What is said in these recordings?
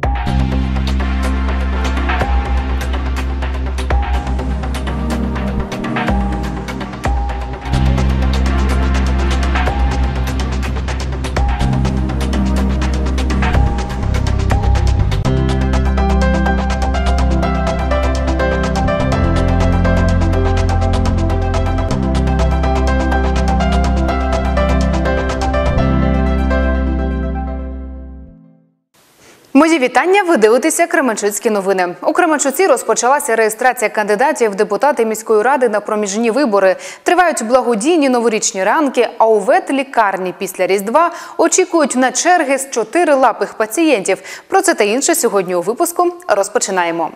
you вітання. Ви дивитеся Кременчуцькі новини. У Кременчуці розпочалася реєстрація кандидатів в депутати міської ради на проміжні вибори. Тривають благодійні новорічні ранки. А у ветлікарні після різдва очікують на черги з чотирилапих пацієнтів. Про це та інше сьогодні у випуску розпочинаємо.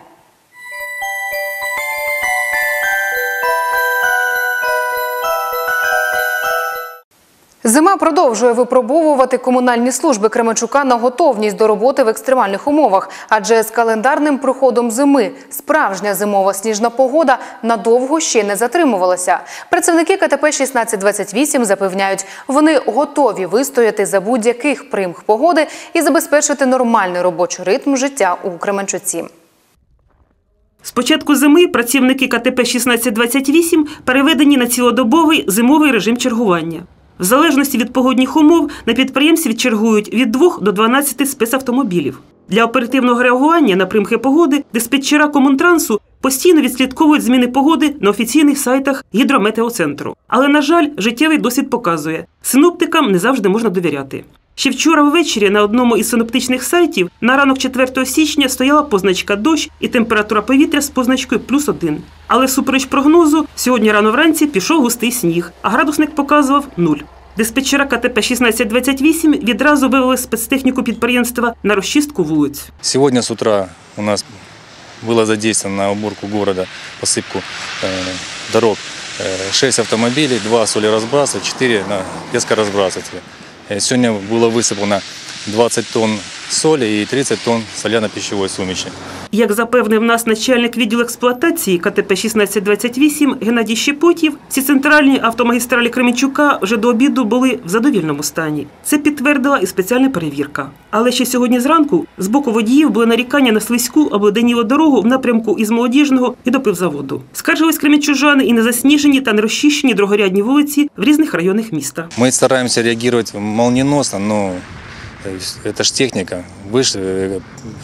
Зима продовжує випробовувати комунальні служби Кременчука на готовність до роботи в екстремальних умовах, адже з календарним приходом зими справжня зимова сніжна погода надовго ще не затримувалася. Працівники КТП 1628 запевняють, вони готові вистояти за будь-яких примх погоди і забезпечити нормальний робочий ритм життя у Кременчуці. З початку зими працівники КТП 1628 переведені на цілодобовий зимовий режим чергування. В залежності від погодних умов на підприємстві чергують від 2 до 12 спецавтомобілів. Для оперативного реагування на примхи погоди диспетчера комунтрансу постійно відслідковують зміни погоди на офіційних сайтах гідрометеоцентру. Але, на жаль, життєвий досвід показує, синоптикам не завжди можна довіряти. Ще вчора ввечері на одному із синоптичних сайтів на ранок 4 січня стояла позначка дощ і температура повітря з позначкою плюс один. Але всупереч прогнозу, сьогодні рано вранці пішов густий сніг, а градусник показував нуль. Диспетчера КТП 1628 відразу вивели спецтехніку підприємства на розчистку вулиць. Сегодня с утра у нас было задействовано на уборку города, посыпку э, дорог э, 6 автомобилей, 2 солеразбрасывателя, 4 на пескоразбрасывателя. Э, Сегодня было высыпано 20 тонн соли и 30 тонн соляно-пищевой суміші. Як запевнив нас начальник відділу експлуатації КТП 1628 Геннадій Щепотів, всі центральні автомагістралі Кременчука вже до обіду були в задовільному стані. Це підтвердила і спеціальна перевірка. Але ще сьогодні зранку з боку водіїв були нарікання на слизьку обледенілу дорогу в напрямку із молодіжного і до пивзаводу. Скаржились кременчужани і на засніжені та нерозчищені другорядні вулиці в різних районах міста. Мы стараемся реагировать молниеносно, но то есть это ж техника. Выше, э,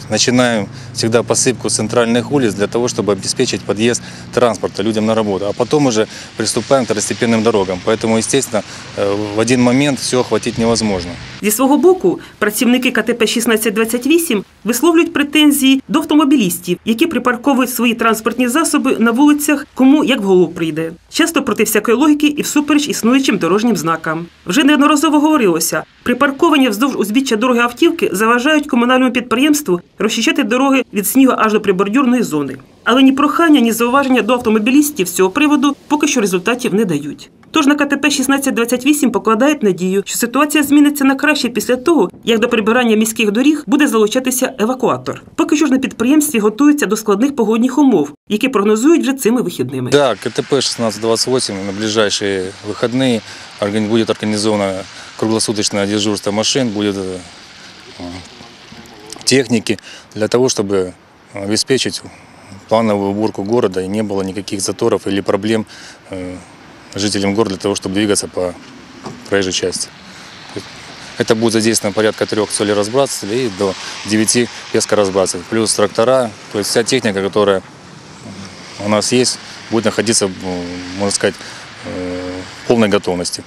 начинаем всегда посыпку центральных улиц для того, чтобы обеспечить подъезд транспорта людям на работу. А потом уже приступаем к второстепенным дорогам. Поэтому, естественно, э, в один момент все охватить невозможно. Зі свого боку, працівники КТП 1628 висловлюють претензії до автомобілістів, які припарковують свої транспортні засоби на вулицях, кому як в голову прийде. Часто проти всякої логіки і всупереч існуючим дорожнім знакам. Вже неодноразово говорилося, припарковані вздовж узбіччя дороги автівки заважають комунальному підприємству розчищати дороги від снігу аж до прибордюрної зони. Але ні прохання, ні зауваження до автомобілістів з цього приводу поки що результатів не дають. Тож на КТП 1628 покладають надію, що ситуація зміниться на краще після того, як до прибирання міських доріг буде залучатися евакуатор. Поки що ж на підприємстві готуються до складних погодних умов, які прогнозують вже цими вихідними. Да, КТП 1628 на ближайшие выходные органи- будет организовано круглосуточное дежурство машин, будет э, техники для того, чтобы обеспечить плановую уборку города и не было никаких заторов или проблем э, жителям города для того, чтобы двигаться по проезжей части. Это будет задействовано порядка трех солеразбрасывателей и до 9 пескоразбрасывателей. Плюс трактора, то есть вся техника, которая у нас есть, будет находиться, можно сказать, э, в полной готовности.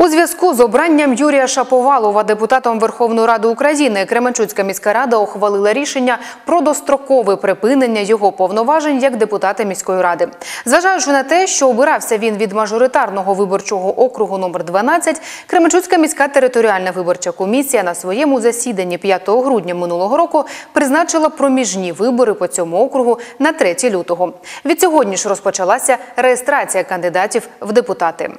У зв'язку з обранням Юрія Шаповалова депутатом Верховної Ради України Кременчуцька міська рада ухвалила рішення про дострокове припинення його повноважень як депутата міської ради. Зважаючи на те, що обирався він від мажоритарного виборчого округу номер 12, Кременчуцька міська територіальна виборча комісія на своєму засіданні 5 грудня минулого року призначила проміжні вибори по цьому округу на 3 лютого. Від сьогодні ж розпочалася реєстрація кандидатів в депутати.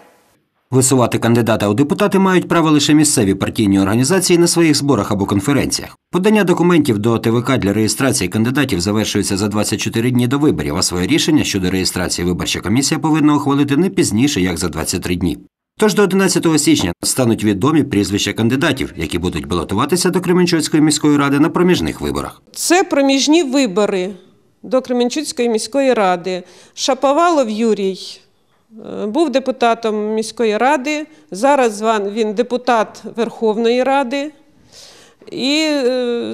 Висувати кандидата у депутати мають право лише місцеві партійні організації на своїх зборах або конференціях. Подання документів до ТВК для реєстрації кандидатів завершується за 24 дні до виборів, а своє рішення щодо реєстрації виборча комісія повинна ухвалити не пізніше, як за 23 дні. Тож до 11 січня стануть відомі прізвища кандидатів, які будуть балотуватися до Кременчуцької міської ради на проміжних виборах. Це проміжні вибори до Кременчуцької міської ради. Шаповалов Юрій був депутатом міської ради, зараз він депутат Верховної Ради. І е,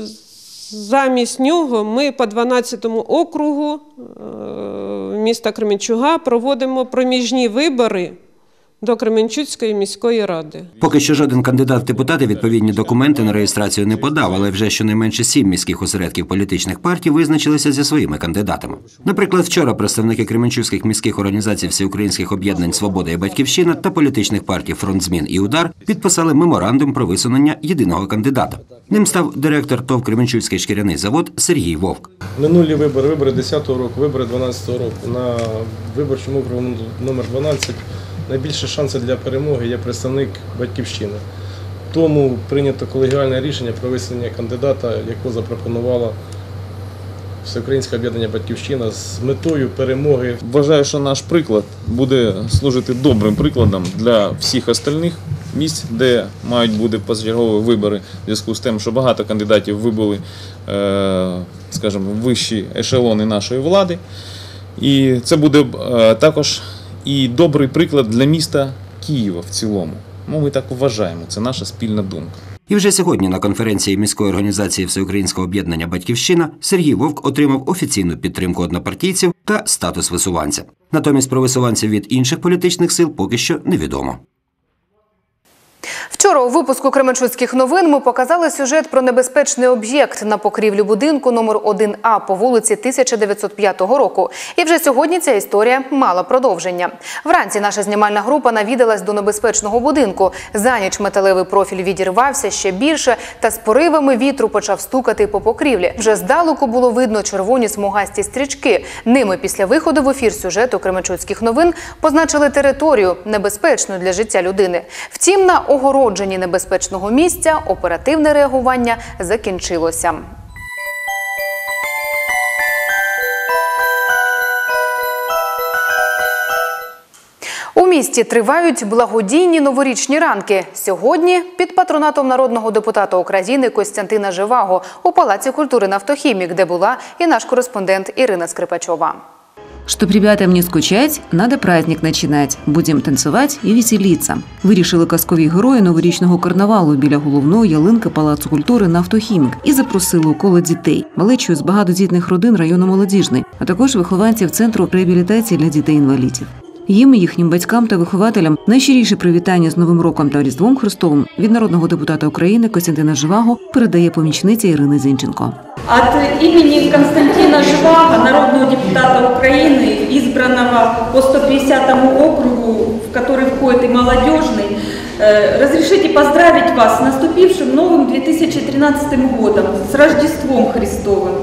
замість нього ми по 12-му округу е, міста Кременчуга проводимо проміжні вибори до Кременчуцької міської ради. Поки що жоден кандидат в депутати відповідні документи на реєстрацію не подав, але вже щонайменше сім міських осередків політичних партій визначилися зі своїми кандидатами. Наприклад, вчора представники кременчуцьких міських організацій всеукраїнських об'єднань Свобода і Батьківщина та політичних партій Фронт змін і удар підписали меморандум про висунення єдиного кандидата. Ним став директор ТОВ Кременчуцький шкіряний завод Сергій Вовк. Минулі вибори, вибори 10-го року, вибори 12-го року. На виборчому округу номер 12 найбільше шанси для перемоги є представник батьківщини. Тому прийнято колегіальне рішення про висунення кандидата, якого запропонувала Всеукраїнське об'єднання Батьківщина з метою перемоги Вважаю, що наш приклад буде служити добрим прикладом для всіх остальних місць, де мають бути позачергові вибори, в зв'язку з тим, що багато кандидатів вибули, е, скажімо, вищі ешелони нашої влади. І це буде е, також і добрий приклад для міста Києва в цілому. Ну, ми так вважаємо, це наша спільна думка. І вже сьогодні на конференції міської організації Всеукраїнського об'єднання Батьківщина Сергій Вовк отримав офіційну підтримку однопартійців та статус висуванця. Натомість про висуванців від інших політичних сил поки що невідомо. Вчора у випуску Кременчуцьких новин ми показали сюжет про небезпечний об'єкт на покрівлі будинку номер 1А по вулиці 1905 року. І вже сьогодні ця історія мала продовження. Вранці наша знімальна група навідалась до небезпечного будинку. За ніч металевий профіль відірвався ще більше та з поривами вітру почав стукати по покрівлі. Вже здалеку було видно червоні смугасті стрічки. Ними після виходу в ефір сюжету Кременчуцьких новин позначили територію небезпечну для життя людини. Втім, на огородженні небезпечного місця оперативне реагування закінчилося. У місті тривають благодійні новорічні ранки. Сьогодні під патронатом народного депутата України Костянтина Живаго у Палаці культури «Нафтохімік», де була і наш кореспондент Ірина Скрипачова. Чтоб ребятам не скучать, надо праздник начинать. Будем танцевать і веселиться. Вирішили казкові герої новорічного карнавалу біля головної ялинки Палацу культури «Нафтохімік» і запросили у коло дітей, малечу з багатодітних родин району молодіжний, а також вихованців центру реабілітації для дітей-інвалідів. Їм, і їхнім батькам та вихователям найщиріше привітання з Новим роком та Різдвом Христовим від народного депутата України Костянтина Живаго передає помічниця Ірина Зінченко. От имени Константина Жваga, народного депутата Украины, избранного по 150 округу, в который входит и молодежный, э, разрешите поздравить вас с наступившим новым 2013 годом, с Рождеством Христовым.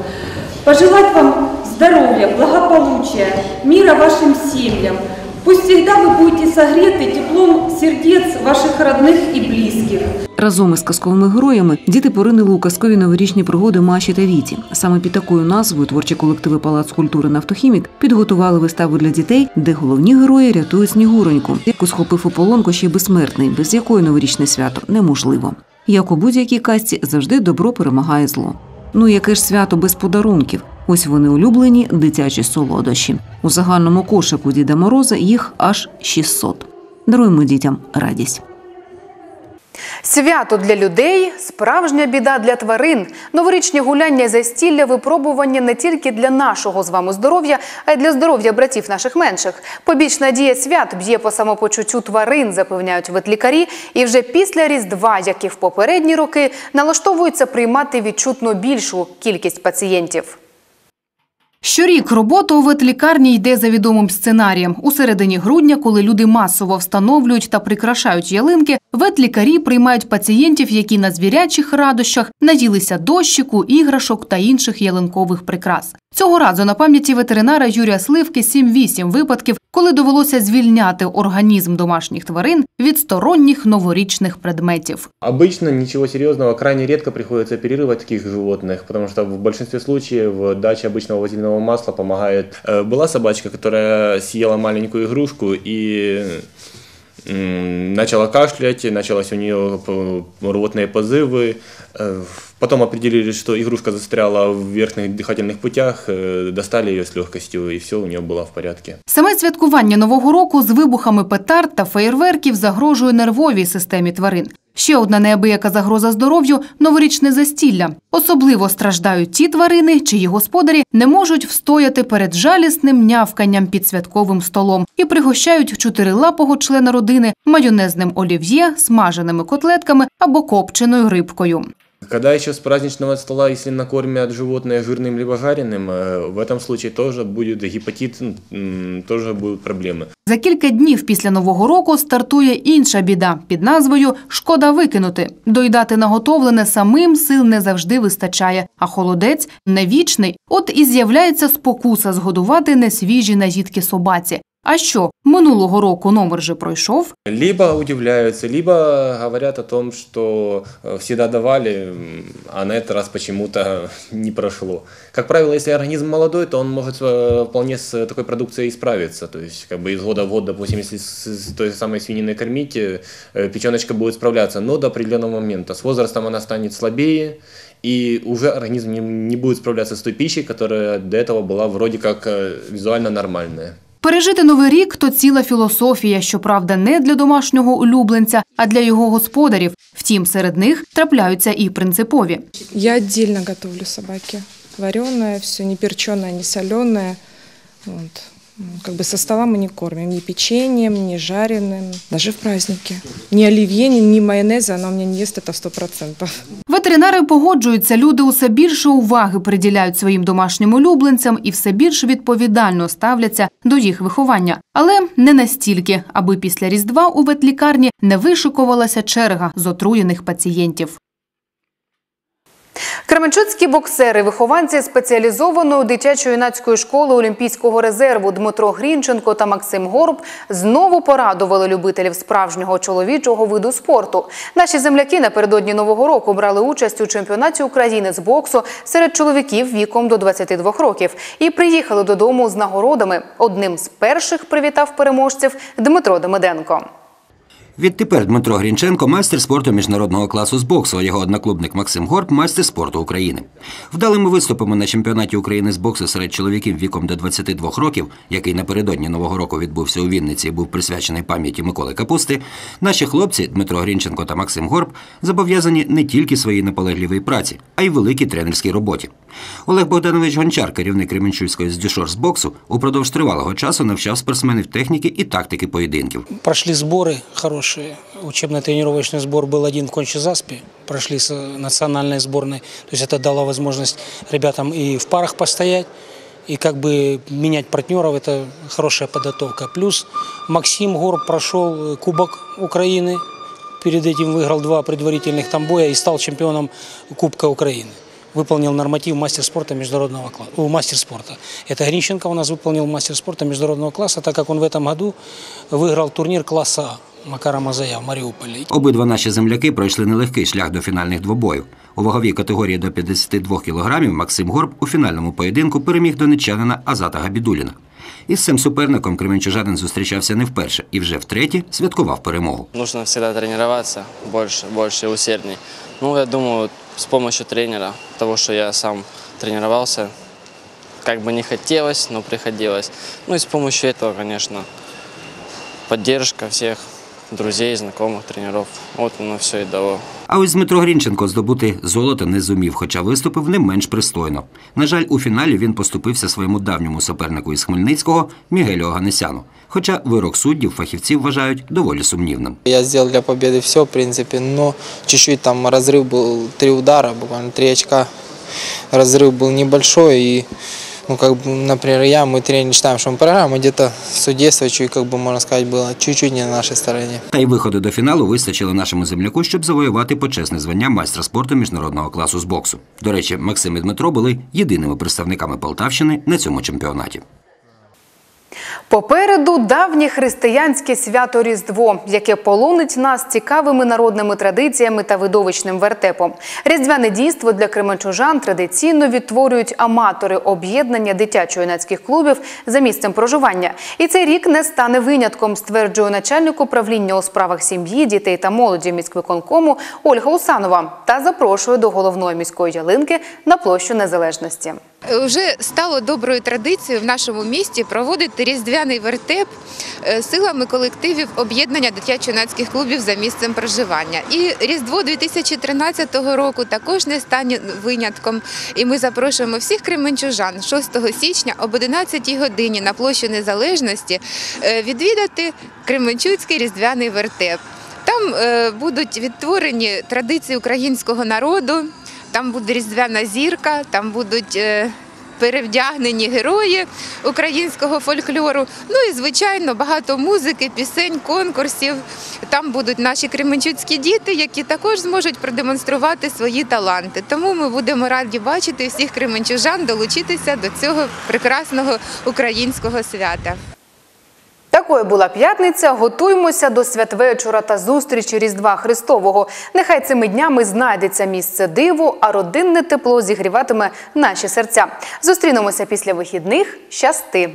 Пожелать вам здоровья, благополучия, мира вашим семьям. Пусть всегда вы будете согреты теплом сердец ваших родных и близких. Разом із казковими героями діти поринули у казкові новорічні пригоди Маші та Віті. Саме під такою назвою творчі колективи Палац культури «Нафтохімік» підготували виставу для дітей, де головні герої рятують Снігуроньку, яку схопив у полонку ще й безсмертний, без якої новорічне свято неможливо. Як у будь-якій казці завжди добро перемагає зло. Ну яке ж свято без подарунків? Ось вони улюблені дитячі солодощі. У загальному кошику Діда Мороза їх аж 600. Даруємо дітям радість. Свято для людей справжня біда для тварин. Новорічні гуляння і застілля випробування не тільки для нашого з вами здоров'я, а й для здоров'я братів наших менших. Побічна дія свят б'є по самопочуттю тварин, запевняють ветлікарі. І вже після Різдва, як і в попередні роки, налаштовуються приймати відчутно більшу кількість пацієнтів. Щорік робота у ветлікарні йде за відомим сценарієм. У середині грудня, коли люди масово встановлюють та прикрашають ялинки, ветлікарі приймають пацієнтів, які на звірячих радощах наїлися дощику, іграшок та інших ялинкових прикрас. Цього разу на пам'яті ветеринара Юрія Сливки 7-8 випадків, коли довелося звільняти організм домашніх тварин від сторонніх новорічних предметів. Обычно ничего серьезного, крайне редко приходится оперировать таких животных, потому что в большинстве случаев дача обычного вазельного масла помогает. Э, Была собачка, которая съела маленькую игрушку и м, начала кашлять, началось у нее п- рвотные позывы. Э, Потом определили, что игрушка застряла в верхних дыхательных путях, э, достали ее с легкостью, и все у нее было в порядке. Саме святкування нового року з вибухами петард та феєрверків загрожує нервовій системі тварин. Ще одна неабияка загроза здоров'ю новорічне застілля. Особливо страждають ті тварини, чиї господарі не можуть встояти перед жалісним нявканням під святковим столом і пригощають чотирилапого члена родини майонезним олів'є, смаженими котлетками або копченою рибкою. Когда еще с праздничного стола, если накормят животное жирным либо жареным, э, в этом случае тоже будет гепатит, м, тоже будут проблемы. За кілька днів після нового року стартує інша біда під назвою Шкода викинути. Доїдати наготовлене самим сил не завжди вистачає, а холодець не вічний. От і з'являється спокуса згодувати несвіжі наїдки собаці. А що минулого року номер же пройшов? Либо удивляются, либо говорят о том, что э, всегда давали, м, а на этот раз почему-то не прошло. Как правило, если организм молодой, то он может э, вполне с такой продукцией справиться. То есть, как бы из года в год, допустим, если с с той же самой свининой кормить, э, э, печеночка будет справляться, но до определенного момента. С возрастом она станет слабее, и уже организм не, не будет справляться с той пищей, которая до этого была вроде как э, визуально нормальная. Пережити новий рік то ціла філософія, щоправда, не для домашнього улюбленця, а для його господарів. Втім, серед них трапляються і принципові. Я отдельно готовлю собаке. Вареное, все не перченое, не соленое. Вот. Ну, Как бы со стола мы не кормим ни печеньем, ни жареным, даже в празднике. Ни оливье, ни, ни майонеза она у меня не ест, это сто процентов. Ветеринари погоджуються, люди усе більше уваги приділяють своїм домашнім улюбленцям і все більш відповідально ставляться до їх виховання. Але не настільки, аби після Різдва у ветлікарні не вишикувалася черга з отруєних пацієнтів. Кременчуцькі боксери, вихованці спеціалізованої дитячо-юнацької школи Олімпійського резерву Дмитро Грінченко та Максим Горб знову порадували любителів справжнього чоловічого виду спорту. Наші земляки напередодні нового року брали участь у чемпіонаті України з боксу серед чоловіків віком до 22 років і приїхали додому з нагородами. Одним з перших привітав переможців Дмитро Демиденко. Відтепер Дмитро Грінченко майстер спорту міжнародного класу з боксу, а його одноклубник Максим Горб майстер спорту України. Вдалими виступами на чемпіонаті України з боксу серед чоловіків віком до 22 років, який напередодні нового року відбувся у Вінниці і був присвячений пам'яті Миколи Капусти, наші хлопці Дмитро Грінченко та Максим Горб зобов'язані не тільки своїй наполегливій праці, а й великій тренерській роботі. Олег Богданович Гончар, керівник Кременчуцької з дюшор з боксу, упродовж тривалого часу навчав спортсменів техніки і тактики поєдинків. Прошли сборы хорошие. Учебно-тренировочный сбор был один в Кончезаспе. Прошли с национальной сборной. То есть это дало возможность ребятам и в парах постоять, и как бы менять партнеров. Это хорошая подготовка. Плюс Максим Горб прошел э, Кубок Украины. Перед этим выиграл два предварительных там боя и стал чемпионом Кубка Украины. Выполнил норматив мастер спорта международного класса. О, мастер спорта. Это Гринченко у нас выполнил мастер спорта международного класса, так как он в этом году выиграл турнир класса А Макара Мазая в Мариуполе. Обидва наші земляки пройшли нелегкий шлях до фінальних двобоїв. У ваговій категорії до 52 кілограмів Максим Горб у фінальному поєдинку переміг донеччанина Азата Габідуліна. Із цим суперником кременчужанин зустрічався не вперше і вже втретє святкував перемогу. Нужно всегда тренироваться больше, больше и усердней. Ну, я думаю, с помощью тренера, того, что я сам тренировался, как бы не хотелось, но приходилось. Ну и с помощью этого, конечно, поддержка всех друзей, знакомых, тренеров. Вот оно все и дало. А ось Дмитро Грінченко здобути золото не зумів, хоча виступив не менш пристойно. На жаль, у фіналі він поступився своєму давньому супернику із Хмельницького Мігелю Оганесяну. Хоча вирок суддів фахівці вважають доволі сумнівним. Я сделал для победы все, в принципе, но чуть-чуть там разрыв был, три удара, буквально три очка. Разрыв был небольшой, и, ну, как бы, например, я, мы тренер считаем, что мы проиграем, а где-то судейство, чуть, как бы, можно сказать, было чуть-чуть не на нашей стороне. Та й виходу до фіналу вистачило нашому земляку, щоб завоювати почесне звання майстра спорту міжнародного класу з боксу. До речі, Максим і Дмитро були єдиними представниками Полтавщини на цьому чемпіонаті. Попереду давнє християнське свято Різдво, яке полонить нас цікавими народними традиціями та видовищним вертепом. Різдвяне дійство для кременчужан традиційно відтворюють аматори об'єднання дитячо-юнацьких клубів за місцем проживання. І цей рік не стане винятком, стверджує начальник управління у справах сім'ї, дітей та молоді міськвиконкому Ольга Усанова та запрошує до головної міської ялинки на площу Незалежності. Вже стало доброю традицією в нашому місті проводити різдвяний вертеп е, силами колективів об'єднання дитячо-юнацьких клубів за місцем проживання. І Різдво 2013 року також не стане винятком. І ми запрошуємо всіх кременчужан 6 січня об 11 годині на площу Незалежності е, відвідати Кременчуцький різдвяний вертеп. Там е, будуть відтворені традиції українського народу. Там буде різдвяна зірка, там будуть е, перевдягнені герої українського фольклору. Ну і звичайно багато музики, пісень, конкурсів. Там будуть наші кременчуцькі діти, які також зможуть продемонструвати свої таланти. Тому ми будемо раді бачити всіх кременчужан долучитися до цього прекрасного українського свята. Такою була п'ятниця. Готуймося до святвечора та зустрічі Різдва Христового. Нехай цими днями знайдеться місце диву, а родинне тепло зігріватиме наші серця. Зустрінемося після вихідних. Щасти!